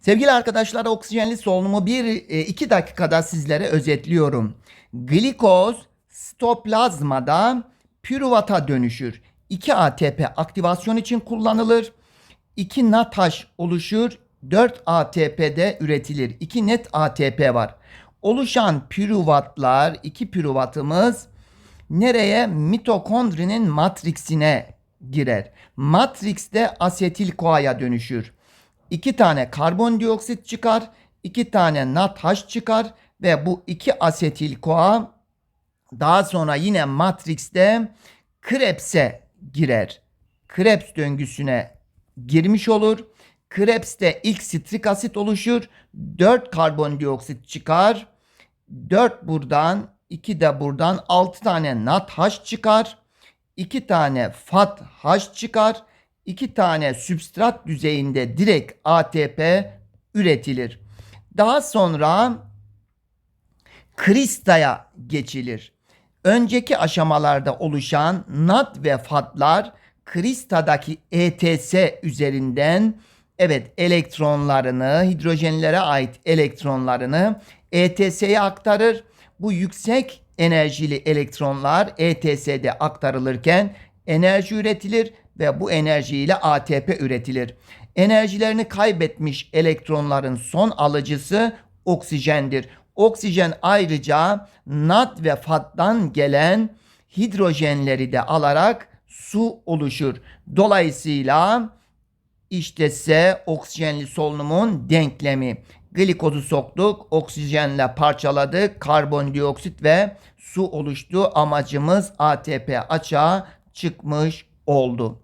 Sevgili arkadaşlar oksijenli solunumu 1-2 dakikada sizlere özetliyorum. Glikoz stoplazmada püruvata dönüşür. 2 ATP aktivasyon için kullanılır. 2 NATH oluşur. 4 ATP'de üretilir. 2 net ATP var. Oluşan pürüvatlar, 2 pürüvatımız nereye? Mitokondrinin matriksine girer. Matrikste asetil koaya dönüşür. İki tane karbondioksit çıkar, iki tane NADH çıkar ve bu iki asetil koa daha sonra yine matrikste Krebs'e girer. Krebs döngüsüne girmiş olur. Krebs'te ilk sitrik asit oluşur. 4 karbondioksit çıkar. 4 buradan, 2 de buradan 6 tane NADH çıkar. 2 tane FADH çıkar. 2 tane sübstrat düzeyinde direkt ATP üretilir. Daha sonra kristaya geçilir. Önceki aşamalarda oluşan NAD ve FAD'lar kristadaki ETS üzerinden evet elektronlarını, hidrojenlere ait elektronlarını ETS'ye aktarır. Bu yüksek enerjili elektronlar ETS'de aktarılırken enerji üretilir ve bu enerjiyle ATP üretilir. Enerjilerini kaybetmiş elektronların son alıcısı oksijendir. Oksijen ayrıca NAD ve FAD'dan gelen hidrojenleri de alarak su oluşur. Dolayısıyla işte ise oksijenli solunumun denklemi. Glikozu soktuk, oksijenle parçaladık, karbondioksit ve su oluştu. Amacımız ATP açığa çıkmış oldu.